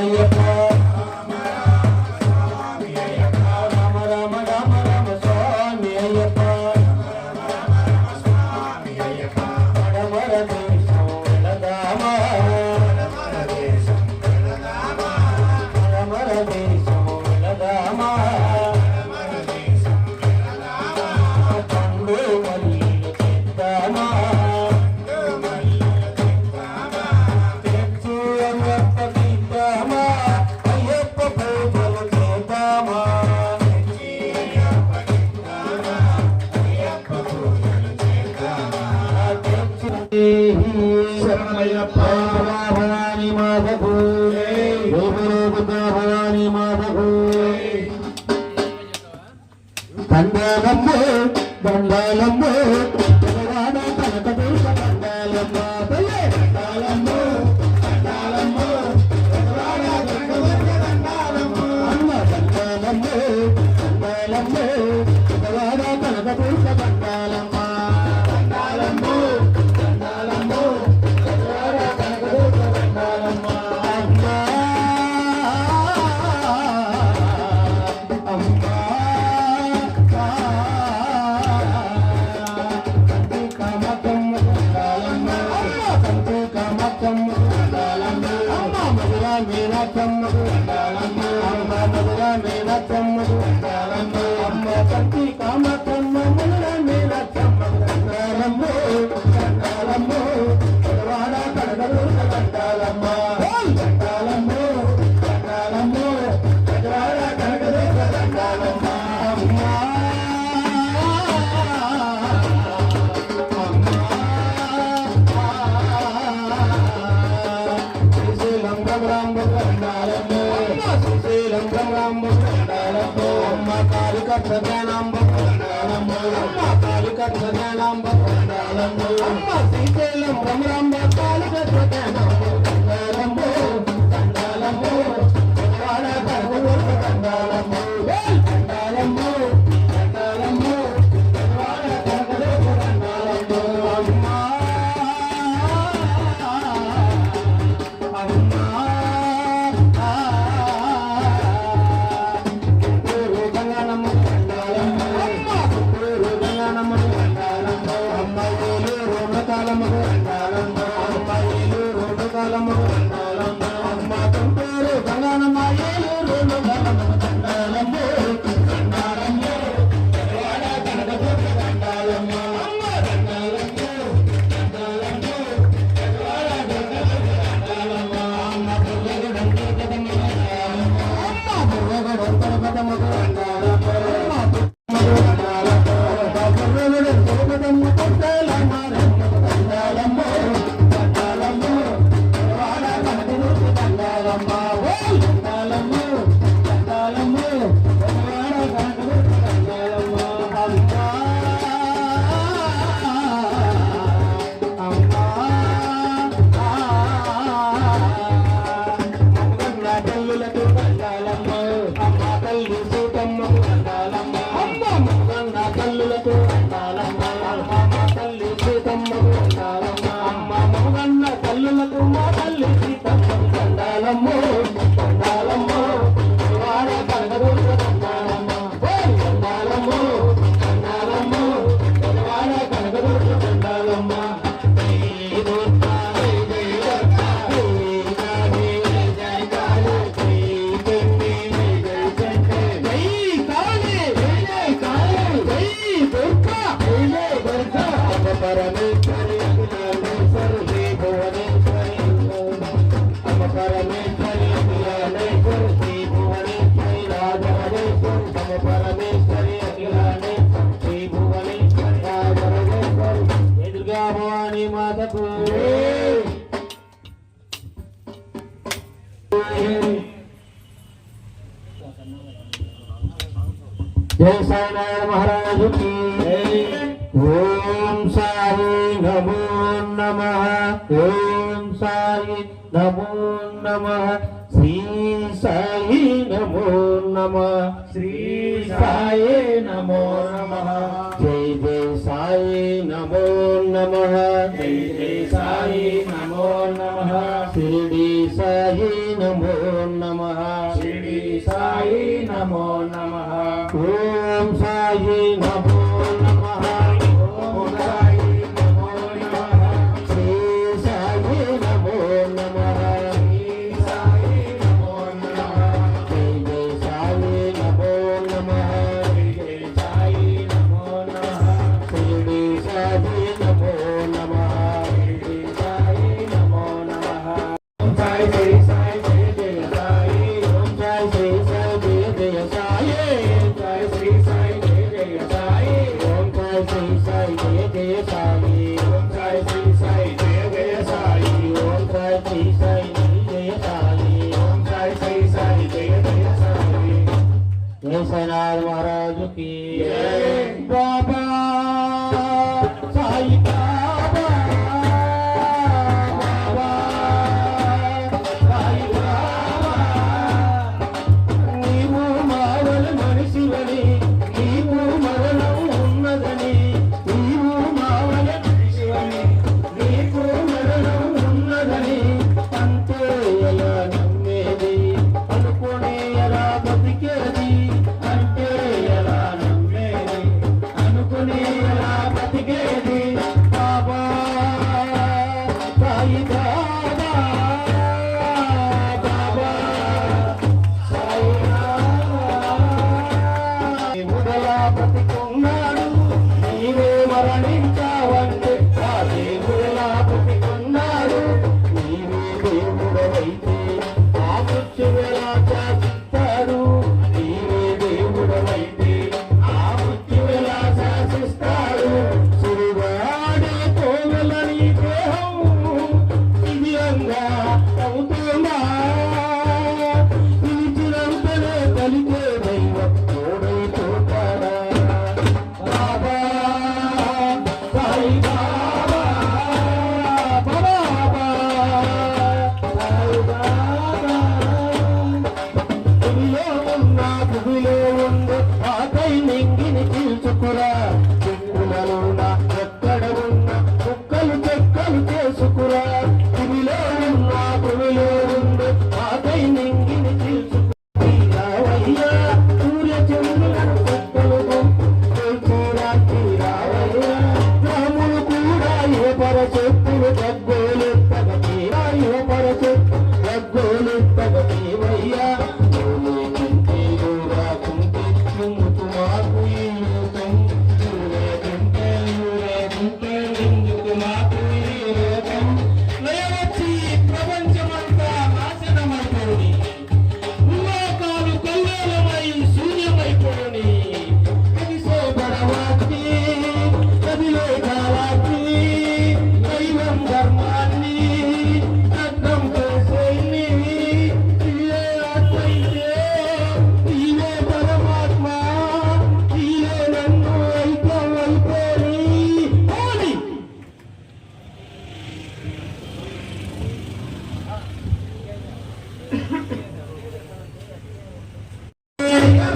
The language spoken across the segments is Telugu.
Yeah. శరణమయ్యప్ప భవాని మాధవు సదానంబ సదానంబ సదానంబ అమ్మ సీతేలం భ్రమరాంబ जय साईनारायण महाराज की ओम साई नमो नमः ओम साई नमो नमः श्री साई नमो नमः श्री साई नमो नमः जय जय Sai Amém. Do Senado Maharaj Ki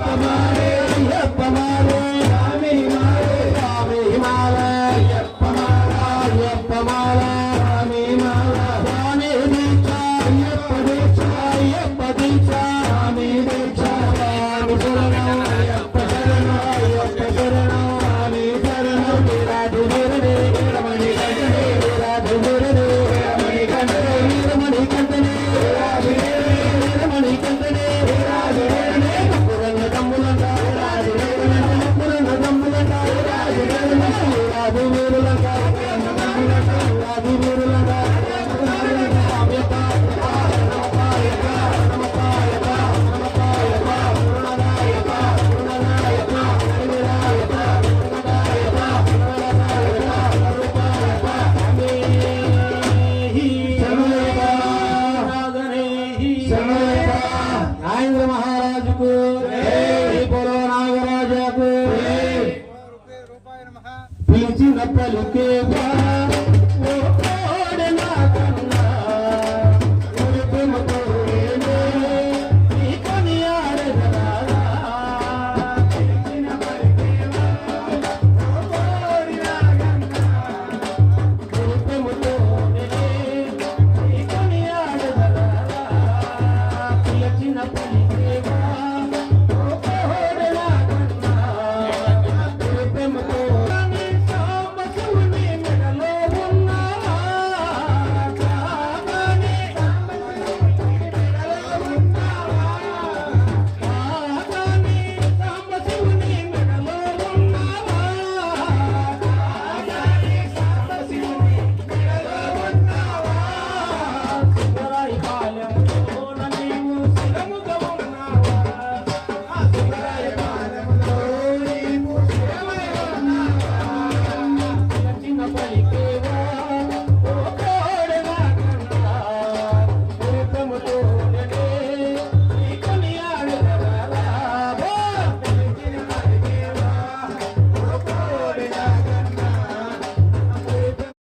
Baba. నాగరాజకు పిలిచిన పలుకేవా